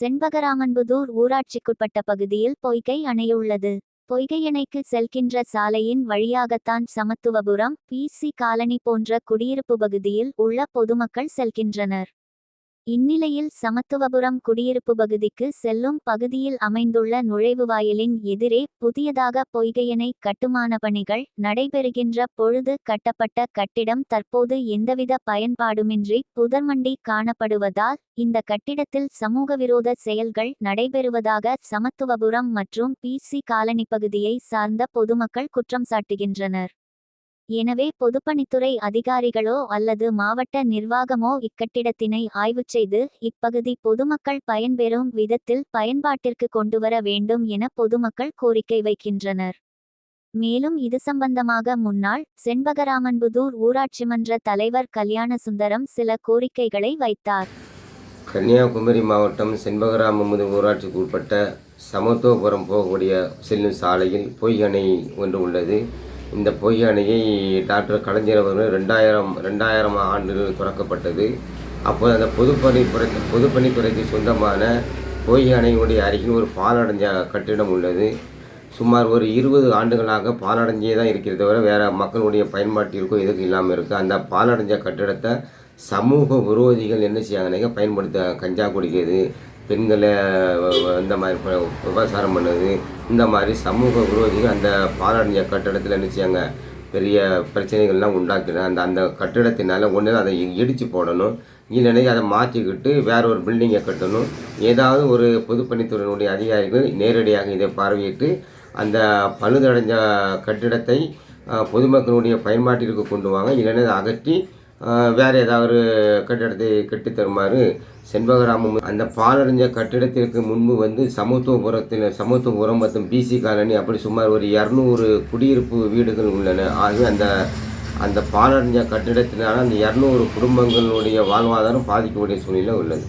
செண்பகராமன்புதூர் ஊராட்சிக்குட்பட்ட பகுதியில் பொய்கை அணையுள்ளது. உள்ளது பொய்கை அணைக்கு செல்கின்ற சாலையின் வழியாகத்தான் சமத்துவபுரம் பிசி காலனி போன்ற குடியிருப்பு பகுதியில் உள்ள பொதுமக்கள் செல்கின்றனர். இந்நிலையில் சமத்துவபுரம் குடியிருப்பு பகுதிக்கு செல்லும் பகுதியில் அமைந்துள்ள நுழைவுவாயிலின் எதிரே புதியதாக பொய்கையணை கட்டுமான பணிகள் நடைபெறுகின்ற பொழுது கட்டப்பட்ட கட்டிடம் தற்போது எந்தவித பயன்பாடுமின்றி புதர்மண்டி காணப்படுவதால் இந்த கட்டிடத்தில் சமூகவிரோத செயல்கள் நடைபெறுவதாக சமத்துவபுரம் மற்றும் பிசி காலனி பகுதியை சார்ந்த பொதுமக்கள் குற்றம் சாட்டுகின்றனர். எனவே பொதுப்பணித்துறை அதிகாரிகளோ அல்லது மாவட்ட நிர்வாகமோ இக்கட்டிடத்தினை ஆய்வு செய்து இப்பகுதி பொதுமக்கள் பயன்பெறும் விதத்தில் பயன்பாட்டிற்கு கொண்டுவர வேண்டும் என பொதுமக்கள் கோரிக்கை வைக்கின்றனர். மேலும் இது சம்பந்தமாக முன்னாள் செண்பகராமன்புதூர் ஊராட்சி மன்ற தலைவர் கல்யாண சுந்தரம் சில கோரிக்கைகளை வைத்தார். கன்னியாகுமரி மாவட்டம் செண்பகராமமுது ஊராட்சிக்கு உட்பட்ட சமத்துவபுரம் போகக்கூடிய செல்லும் சாலையில் பொய் அணை ஒன்று உள்ளது. இந்த பொய் அணையை டாக்டர் கலைஞர் அவர்கள் ரெண்டாயிரம் ரெண்டாயிரம் ஆண்டில் திறக்கப்பட்டது. அப்போது அந்த பொதுப்பணித்துறை பொதுப்பணித்துறைக்கு சொந்தமான பொய் அணையுடைய அருகில் ஒரு பாலடைஞ்ச கட்டிடம் உள்ளது. சுமார் ஒரு இருபது ஆண்டுகளாக பாலடைஞ்சே தான் இருக்கிறத தவிர வேறு மக்களுடைய பயன்பாட்டிற்கும் எதுக்கும் இல்லாமல் இருக்குது அந்த பாலடைஞ்ச கட்டிடத்தை சமூக விரோதிகள் என்ன செய்யாங்கன்னாக்க பயன்படுத்த கஞ்சா குடிக்கிறது பெண்களை இந்த மாதிரி விவசாரம் பண்ணுது இந்த மாதிரி சமூக விரோதிகள் அந்த பாலாடிய கட்டிடத்தில் நினச்சாங்க பெரிய பிரச்சனைகள்லாம் உண்டாக்கிடுறாங்க அந்த அந்த கட்டிடத்தினால ஒன்று அதை இடித்து போடணும். இல்லைன்னா அதை மாற்றிக்கிட்டு வேற ஒரு பில்டிங்கை கட்டணும். ஏதாவது ஒரு பொதுப்பணித்துறையினுடைய அதிகாரிகள் நேரடியாக இதை பார்வையிட்டு அந்த பழுதடைஞ்ச கட்டிடத்தை பொதுமக்களுடைய பயன்பாட்டிற்கு கொண்டு வாங்க. இல்லைன்னா அதை அகற்றி வேற ஏதாவது கட்டிடத்தை கட்டித் தருமாறு செண்பகராமம் அந்த பாலடைஞ்ச கட்டிடத்திற்கு முன்பு வந்து சமத்துவபுரத்தில் சமத்துவபுரம் மற்றும் பிசி காலனி அப்படி சுமார் ஒரு இரநூறு குடியிருப்பு வீடுகள் உள்ளன. ஆகவே அந்த அந்த பாலடைஞ்ச கட்டிடத்தினால அந்த இரநூறு குடும்பங்களுடைய வாழ்வாதாரம் பாதிக்கக்கூடிய சூழ்நிலை உள்ளது.